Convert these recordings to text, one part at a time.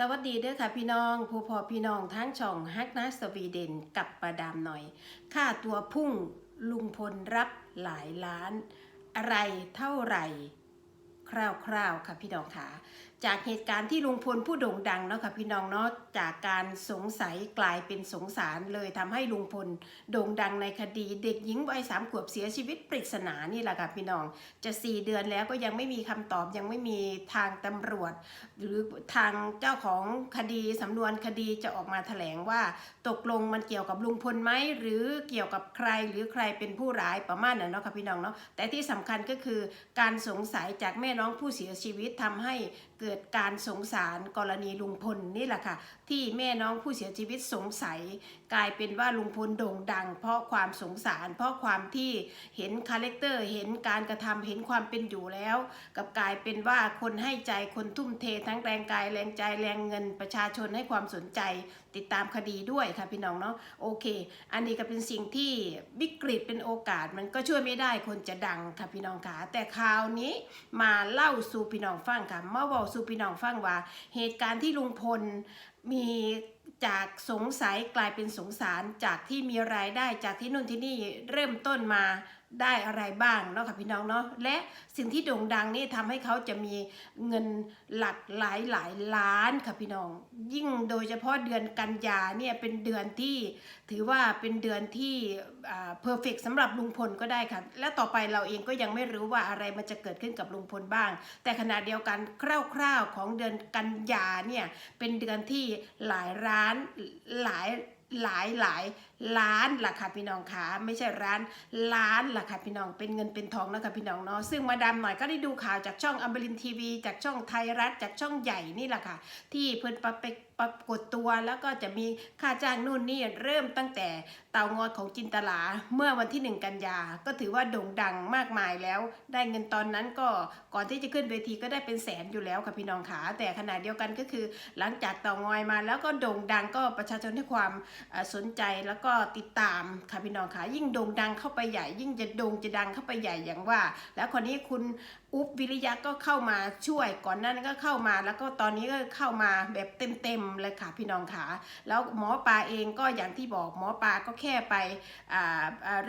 สวัสดีเด้อค่ะพี่น้องผู้พอพี่น้องทั้งช่องฮักนาสวีเดนกับประดามหน่อย ค่าตัวพุ่งลุงพลรับหลายล้าน อะไรเท่าไหร่ คร่าวๆค่ะพี่น้องค่ะจากเหตุการณ์ที่ลุงพลผู้โด่งดังเนาะค่ะพี่น้องเนาะจากการสงสัยกลายเป็นสงสารเลยทำให้ลุงพลโด่งดังในคดี เด็กหญิงวัยสามขวบเสียชีวิตปริศนานี่แหละค่ะพี่น้องจะสี่เดือนแล้วก็ยังไม่มีคำตอบยังไม่มีทางตำรวจ หรือทางเจ้าของคดีสำนวนคดีจะออกมาแถลงว่า ตกลงมันเกี่ยวกับลุงพลไหมหรือเกี่ยวกับใครหรือใครเป็นผู้ร้ายประมาณนั้นเนาะค่ะพี่น้องเนาะแต่ที่สำคัญก็คือการสงสัยจากแม่น้องผู้เสียชีวิตทำให้เกิดการสงสารกรณีลุงพลนี่แหละค่ะ ที่แม่น้องผู้เสียชีวิตสงสัย กลายเป็นว่าลุงพลโด่งดัง เพราะความสงสาร เพราะความที่เห็นคาแรคเตอร์เห็นการกระทำเห็นความเป็นอยู่แล้ว กับกลายเป็นว่าคนให้ใจคนทุ่มเททั้งแรงกายแรงใจแรงเงินประชาชนให้ความสนใจ ติดตามคดีด้วยค่ะพี่น้องเนาะโอเค อันนี้ก็เป็นสิ่งที่วิกฤตเป็นโอกาสมันก็ช่วยไม่ได้คนจะดังค่ะพี่น้องค่ะแต่คราวนี้มาเล่าสู่พี่น้องฟังค่ะมาบอกสูพี่น้องฟังว่า เหตุการณ์ที่ลุงพลมีจากสงสัยกลายเป็นสงสารจากที่มีรายได้จากที่นู่นที่นี่เริ่มต้นมา ได้อะไรบ้างเนาะค่ะพี่น้องเนาะและสิ่งที่โด่งดังนี่ทำให้เขาจะมีเงินหลักหลายหลายล้านค่ะพี่น้อง ยิ่งโดยเฉพาะเดือนกันยาเนี่ยเป็นเดือนที่ถือว่าเป็นเดือนที่เพอร์เฟกสำหรับลุงพลก็ได้ค่ะ และต่อไปเราเองก็ยังไม่รู้ว่าอะไรมันจะเกิดขึ้นกับลุงพลบ้าง แต่ขณะเดียวกันคร่าวๆของเดือนกันยาเนี่ยเป็นเดือนที่หลายร้านหลายหลายหลาย ล้านล่ะค่ะพี่น้องค่ะไม่ใช่ร้านล้านล่ะค่ะพี่น้องเป็นเงินเป็นทองนะคะพี่น้องเนาะซึ่งมาดามหน่อยก็ได้ดูข่าวจากช่องอัมบรินทีวี จากช่องไทยรัฐจากช่องใหญ่นี่แหละค่ะ ที่เพิ่นปไปปรากฏตัวแล้วก็จะมีค่าจ้างนู่นนี่เริ่มตั้งแต่เตางอยของจินตลาเมื่อวันที่หนึ่งกันยา ก็ถือว่าโด่งดังมากมายแล้ว ได้เงินตอนนั้นก็ก่อนที่จะขึ้นเวทีก็ได้เป็นแสนอยู่แล้วค่ะพี่น้องขาแต่ขณะเดียวกันก็คือ หลังจากเตางอยมาแล้วก็โด่งดังก็ประชาชนให้ความสนใจแล้วก็ติดตามค่ะพี่น้องค่ะยิ่งโด่งดังเข้าไปใหญ่ ยิ่งจะโด่งจะดังเข้าไปใหญ่อย่างว่า แล้วคนนี้คุณอุ๊บวิริยะก็เข้ามาช่วยก่อนนั้นก็เข้ามาแล้วก็ตอนนี้ก็เข้ามาแบบเต็มๆเลยค่ะพี่น้องขาแล้วหมอปลาเองก็อย่างที่บอกหมอปลาก็แค่ไป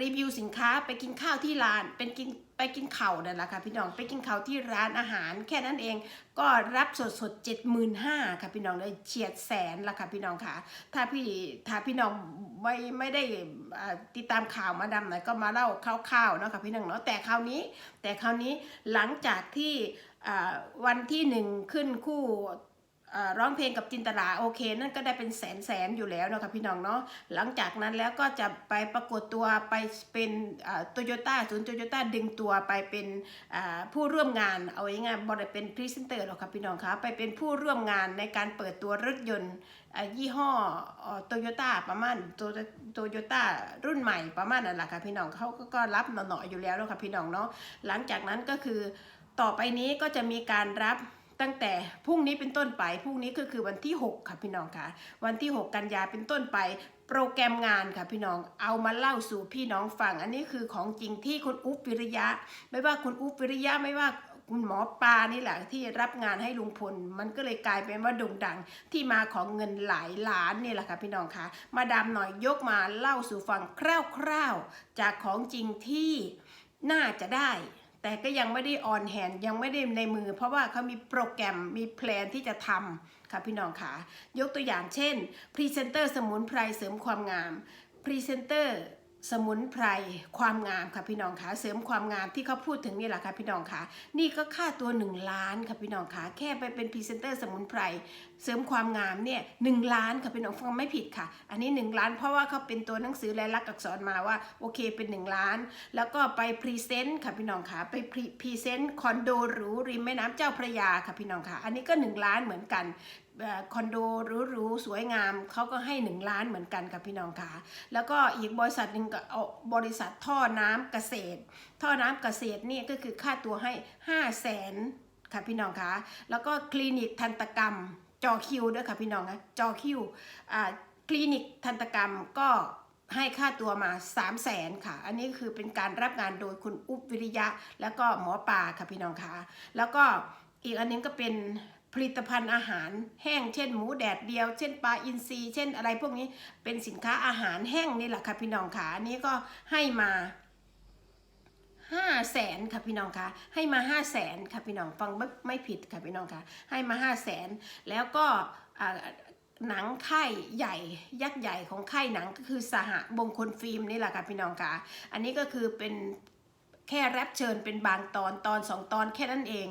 รีวิวสินค้าไปกินข้าวที่ร้านเป็นกินไปกินเข่านั่นแหละค่ะพี่น้องไปกินข้าวที่ร้านอาหาร แค่นั้นเองก็รับสดสดเจ็ดหมื่นห้าค่ะพี่น้องเลยเฉียดแสนละค่ะพี่น้องค่ะ ถ้าพี่ถ้าพี่น้องไม่ไม่ได้ติดตามข่าวมาดำหน่อยก็มาเล่าคร่าวๆเนาะค่ะพี่น้องเนาะแต่คราวนี้ แต่คราวนี้หลังังจากที่วันที่หนึ่งขึ้นคู่ ร้องเพลงกับจินตลาโอเค นั่นก็ได้เป็นแสนแสนอยู่แล้วนะคะพี่น้องเนาะหลังจากนั้นแล้วก็จะไปปรากฏตัวไปเป็นโตโยต้าศูนย์โตโยต้าดึงตัวไปเป็นผู้ร่วมงานเอาง่ายๆบริเป็นพรีเซนเตอร์หรอกค่ะพี่น้องคะไปเป็นผู้ร่วมงานในการเปิดตัวรถยนต์ยี่ห้อโตโยต้าประมาณโตโยต้ารุ่นใหม่ประมาณนั่นแหละค่ะพี่น้องเขาก็รับหน่อๆอยู่แล้วนะคะพี่น้องเนาะหลังจากนั้นก็คือต่อไปนี้ก็จะมีการรับ ตั้งแต่พรุ่งนี้เป็นต้นไปพรุ่งนี้ก็คือวันที่ 6 ค่ะพี่น้องค่ะ วันที่ 6 กันยาเป็นต้นไป โปรแกรมงานค่ะพี่น้องเอามาเล่าสู่พี่น้องฟัง อันนี้คือของจริงที่คุณอุ๊บวิริยะ ไม่ว่าคุณอุ๊บวิริยะไม่ว่าคุณหมอปลานี่แหละที่รับงานให้ลุงพล มันก็เลยกลายเป็นว่าโด่งดังที่มาของเงินหลายล้านนี่แหละค่ะพี่น้องคะมาดามหน่อยยกมาเล่าสู่ฟังคร่าวๆ จากของจริงที่น่าจะได้ แต่ก็ยังไม่ได้ออนแฮนยังไม่ได้ในมือ เพราะว่าเขามีโปรแกรมมีแพลนที่จะทำค่ะพี่น้องค่ะ ยกตัวอย่างเช่นพรีเซนเตอร์สมุนไพรเสริมความงามพรีเซนเตอร์ สมุนไพรความงามค่ะพี่น้องคะเสริมความงามที่เขาพูดถึงนี่แหละค่ะพี่น้องคะนี่ก็ค่าตัว 1 ล้านค่ะพี่น้องคะแค่ไปเป็นพรีเซนเตอร์สมุนไพรเสริมความงามเนี่ยหล้านค่ะพี่น้องฟังไม่ผิดค่ะ อันนี้ 1 ล้านเพราะว่าเขาเป็นตัวหนังสือลายลักษณ์อักษรมาว่าโอเคเป็น 1 ล้าน แล้วก็ไปพรีเซนต์ค่ะพี่น้องคะไปพรีเซนต์คอนโดหรูริมแม่น้ำเจ้าพระยาค่ะพี่น้องคะอันนี้ก็ 1 ล้านเหมือนกัน คอนโดหรูๆสวยงามเขาก็ให้ 1 ล้านเหมือนกันกับพี่น้องค่ะ แล้วก็อีกบริษัทหนึ่งก็บริษัทท่อน้ำเกษตร ท่อน้ำเกษตรนี่ก็คือค่าตัวให้ 5 0 0แสนค่ะพี่น้องคะแล้วก็คลินิกทันตกรรมจอคิวด้วยค่ะพี่น้องนะจอคิวคลินิกทันตกรรมก็ให้ค่าตัวมา 3 0 0แสนค่ะ อันนี้คือเป็นการรับงานโดยคุณอุบวิริยะ แล้วก็หมอปลาค่ะพี่น้องคะแล้วก็อีกอันนึงก็เป็น ผลิตภัณฑ์อาหารแห้งเช่นหมูแดดเดียว เช่นปลาอินทรีย์เช่นอะไรพวกนี้เป็นสินค้าอาหารแห้งนี่แหละค่ะพี่น้องค่ะอันนี้ก็ให้มาห้าแสนค่ะพี่น้องคะให้มาห้าแสนค่ะพี่น้องฟังไม่ไม่ผิดค่ะพี่น้องค่ะให้มาห้าแสนแล้วก็หนังค่ใหญ่ยักษ์ใหญ่ของค่หนังก็คือสหบงคลฟิล์มนี่แหละค่ะพี่น้องค่ะอันนี้ก็คือเป็นแค่รับเชิญเป็นบางตอนตอนสองตอนแค่นั้นเอง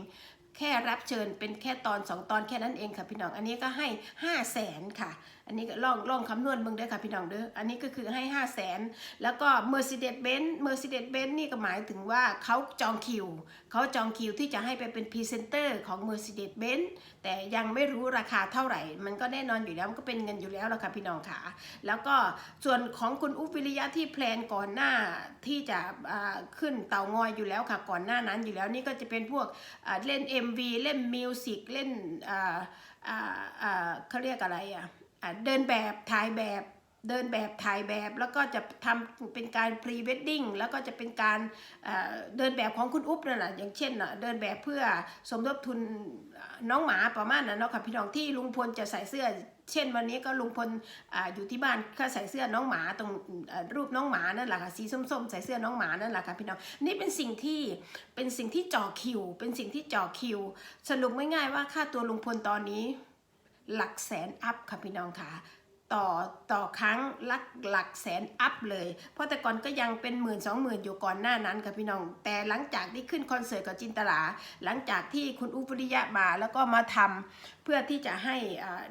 แค่รับเชิญเป็นแค่ตอนสองตอนแค่นั้นเองค่ะพี่น้อง อันนี้ก็ให้ห้าแสนค่ะ อันนี้ก็ลองลองคำนวณเบิ่งเด้ค่ะพี่น้องเด้อ อันนี้ก็คือให้ห้าแสนแล้วก็ Mercedes-Benz Mercedes-Benz นี่ก็หมายถึงว่าเขาจองคิว เขาจองคิวที่จะให้ไปเป็นพรีเซนเตอร์ของ Mercedes-Benz แต่ยังไม่รู้ราคาเท่าไหร่ มันก็แน่นอนอยู่แล้ว มันก็เป็นเงินอยู่แล้วละค่ะพี่น้องค่ะ แล้วก็ส่วนของคุณอุ๊บวิริยะที่แพลนก่อนหน้าที่จะขึ้นเต่างอยอยู่แล้วค่ะ ก่อนหน้านั้นอยู่แล้วนี่ก็จะเป็นพวกอ่าเล่น MV เล่นมิวสิกเล่นเขาเรียกอะไรอะอ่า เดินแบบถ่ายแบบเดินแบบถ่ายแบบแล้วก็จะทำเป็นการพรีเวดดิ้งแล้วก็จะเป็นการเดินแบบของคุณอุ๊บนั่นแหละอย่างเช่นเดินแบบเพื่อสมทบทุนน้องหมาประมาณนั้นเนาะค่ะพี่น้องที่ลุงพลจะใส่เสื้อ เช่นวันนี้ก็ลุงพลออยู่ที่บ้านก็ใส่เสื้อน้องหมาตรงรูปน้องหมานั่นแหละค่ะสีส้มๆ ใส่เสื้อน้องหมานั่นแหละค่ะพี่น้องนี่เป็นสิ่งที่เป็นสิ่งที่จ่อคิว เป็นสิ่งที่จ่อคิว สรุปง่ายๆว่าค่าตัวลุงพลตอนนี้ หลักแสนอัพค่ะพี่น้องค่ะ ต่อต่อครั้งหลักหลักแสนอัพเลย เพราะแต่ก่อนก็ยังเป็นหมื่นสองหมื่นอยู่ก่อนหน้านั้นค่ะพี่น้อง แต่หลังจากที่ขึ้นคอนเสิร์ตกับจินตลา หลังจากที่คุณอุปริยะมาแล้วก็มาทำเพื่อที่จะให้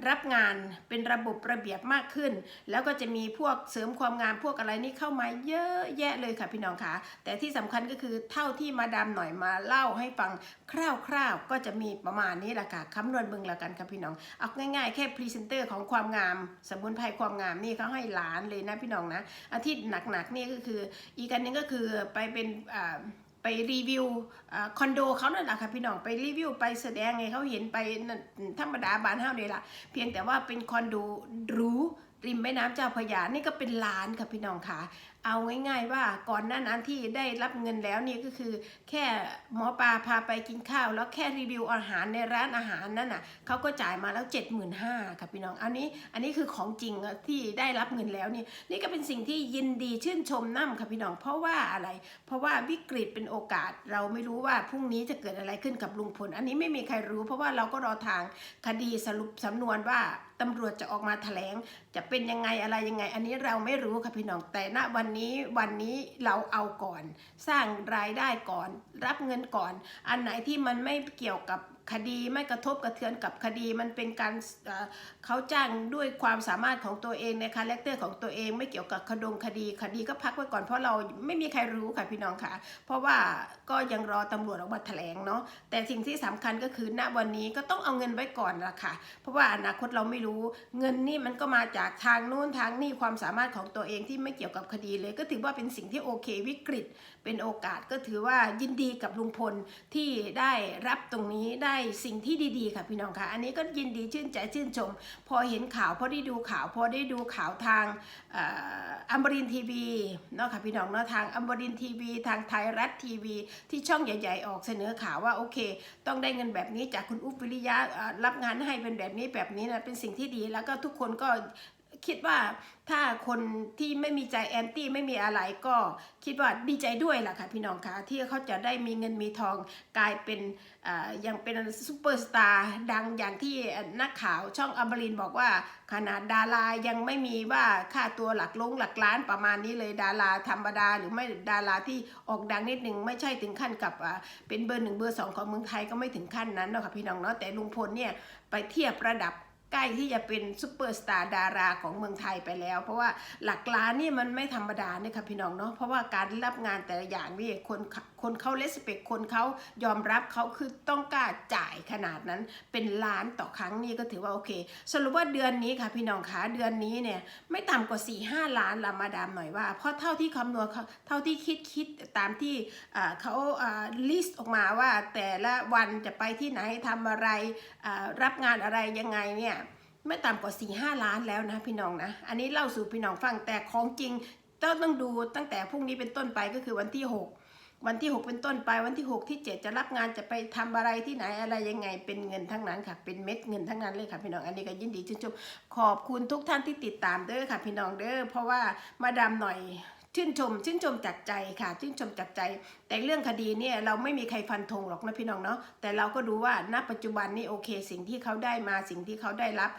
รับงานเป็นระบบระเบียบมากขึ้น แล้วก็จะมีพวกเสริมความงามพวกอะไรนี่เข้ามาเยอะแยะเลยค่ะพี่น้องค่ะ แต่ที่สำคัญก็คือเท่าที่มาดามหน่อยมาเล่าให้ฟังคร่าวๆก็จะมีประมาณนี้แหละค่ะคำนวณเบิ่งละกันค่ะพี่น้อง เอาง่ายๆ แค่พรีเซนเตอร์ของความงามสมุนไพรความงามนี่เขาให้หลานเลยนะพี่น้องนะอาทิตย์หนักๆนี่ก็คือ อีกอันหนึงก็คือไปเป็นอ่าไปรีวิวอคอนโดเขานั่นแหละค่ะพี่น้องไปรีวิวไปแสดงไงเขาเห็นไปนั่นธรรมดาบ้านเฮาเลยล่ะ เพียงแต่ว่าเป็นคอนโดหรูริมแม่น้ำเจ้าพระยานี่ก็เป็นล้านค่ะพี่น้องค่ะ เอาง่าย ๆ ว่าก่อนหน้านั้นที่ได้รับเงินแล้วนี่ก็คือ แค่หมอปลาพาไปกินข้าว แล้วแค่รีวิวอาหารในร้านอาหารนั่นน่ะเขาก็จ่ายมาแล้ว 75,000ค่ะพี่น้องอันนี้อันนี้คือของจริงที่ได้รับเงินแล้วนี่นี่ก็เป็นสิ่งที่ยินดีชื่นชมน้ำค่ะพี่น้อง เพราะว่าอะไร เพราะว่าวิกฤตเป็นโอกาส เราไม่รู้ว่าพรุ่งนี้จะเกิดอะไรขึ้นกับลุงพลอันนี้ไม่มีใครรู้ เพราะว่าเราก็รอทางคดีสรุปสำนวนว่าตำรวจจะออกมาแถลง จะเป็นยังไงอะไรยังไง อันนี้เราไม่รู้ค่ะพี่น้องแต่ณวันนี้วันนี้เราเอาก่อน สร้างรายได้ก่อน รับเงินก่อน อันไหนที่มันไม่เกี่ยวกับ คดีไม่กระทบกระเทือนกับคดีมันเป็นการเเขาจ้างด้วยความสามารถของตัวเองในคาแรคเตอร์ของตัวเองไม่เกี่ยวกับคดงคดีคดีก็พักไว้ก่อนเพราะเราไม่มีใครรู้ค่ะพี่น้องค่ะ เพราะว่าก็ยังรอตำรวจออกมาแถลงเนาะแต่สิ่งที่สำคัญก็คือณวันนี้ก็ต้องเอาเงินไว้ก่อนละค่ะ เพราะว่าอนาคตเราไม่รู้เงินนี่มันก็มาจากทางนู้นทางนี่ความสามารถของตัวเองที่ไม่เกี่ยวกับคดีเลย ก็ถือว่าเป็นสิ่งที่โอเควิกฤต เป็นโอกาสก็ถือว่ายินดีกับลุงพลที่ได้รับตรงนี้ได้สิ่งที่ดีๆค่ะพี่น้องค่ะอันนี้ก็ยินดีชื่นใจชื่นชม พอเห็นข่าวพอได้ดูข่าวพอได้ดูข่าวทางอัมบรินทีวีเนาะค่ะพี่น้องเนาะทางอัมบรินทีวีทางไทยรัฐทีวี ที่ช่องใหญ่ ๆ ออกเสนอข่าวว่าโอเค ต้องได้เงินแบบนี้จากคุณอุ๊บวิริยะรับงานให้เป็นแบบนี้แบบนี้นะเป็นสิ่งที่ดีแล้วก็ทุกคนก็ คิดว่าถ้าคนที่ไม่มีใจแอนตี้ไม่มีอะไรก็คิดว่าดีใจด้วยล่ะค่ะพี่น้องคะที่เขาจะได้มีเงินมีทองกลายเป็นอย่างเป็นซูเปอร์สตาร์ดังอย่างที่นักข่าวช่องอมรินบอกว่า ขนาดดารายังไม่มีว่าค่าตัวหลักลงหลักล้านประมาณนี้เลยดาราธรรมดา หรือไม่ดาราที่ออกดังนิดหนึ่งไม่ใช่ถึงขั้นกับเป็นเบอร์หนึ่งเบอร์สองของเมืองไทยก็ไม่ถึงขั้นนั้นเนาะค่ะพี่น้องเนาะแต่ลุงพลเนี่ยไปเทียบระดับ ใกล้ที่จะเป็นซูเปอร์สตาร์ดาราของเมืองไทยไปแล้ว เพราะว่าหลักล้านนี่มันไม่ธรรมดาเนี่ยค่ะพี่น้องเนาะเพราะว่าการรับงานแต่ละอย่างนี่คนคนเขาเลสเปกคนเขายอมรับเขาคือต้องกล้าจ่ายขนาดนั้นเป็นล้านต่อครั้งนี่ก็ถือว่าโอเค สรุปว่าเดือนนี้ค่ะพี่น้องคะเดือนนี้เนี่ยไม่ต่ำกว่า4ี่ห้าล้านละมาดามหน่อยว่า เพราะเท่าที่คำนวณเขาเท่าที่คิดคิดตามที่เขาลิสต์ออกมาว่าแต่ละวันจะไปที่ไหนทำอะไรรับงานอะไรยังไงเนี่ยไม่ต่ำกว่า4ี่ห้าล้านแล้วนะพี่น้องนะ อันนี้เล่าสู่พี่น้องฟังแต่ของจริงต้องต้องดูตั้งแต่พรุ่งนี้เป็นต้นไปก็คือวันที่ 6 วันที่ 6 เป็นต้นไปวันที่ 6 ที่ 7 จะรับงานจะไปทำอะไรที่ไหนอะไรยังไงเป็นเงินทั้งนั้นค่ะ เป็นเม็ดเงินทั้งนั้นเลยค่ะพี่น้องอันนี้ก็ยินดีชื่นชมขอบคุณทุกท่านที่ติดตามเด้อค่ะ พี่น้องเด้อเพราะว่ามาดามหน่อยชื่นชมชื่นชมจากใจค่ะ ชื่นชมจากใจ แต่เรื่องคดีเนี่ยเราไม่มีใครฟันธงหรอกนะพี่น้องเนาะแต่เราก็ดูว่าณปัจจุบันนี้โอเค สิ่งที่เขาได้มาสิ่งที่เขาได้รับ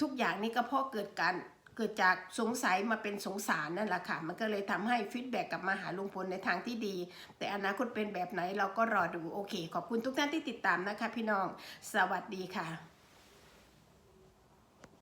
ทุกอย่างนี้ก็เพราะเกิดการ เกิดจากสงสัยมาเป็นสงสารนั่นแหละค่ะ มันก็เลยทำให้ฟีดแบ็กกลับมาหาลุงพลในทางที่ดี แต่อนาคตเป็นแบบไหนเราก็รอดู โอเค ขอบคุณทุกท่านที่ติดตามนะคะพี่น้อง สวัสดีค่ะ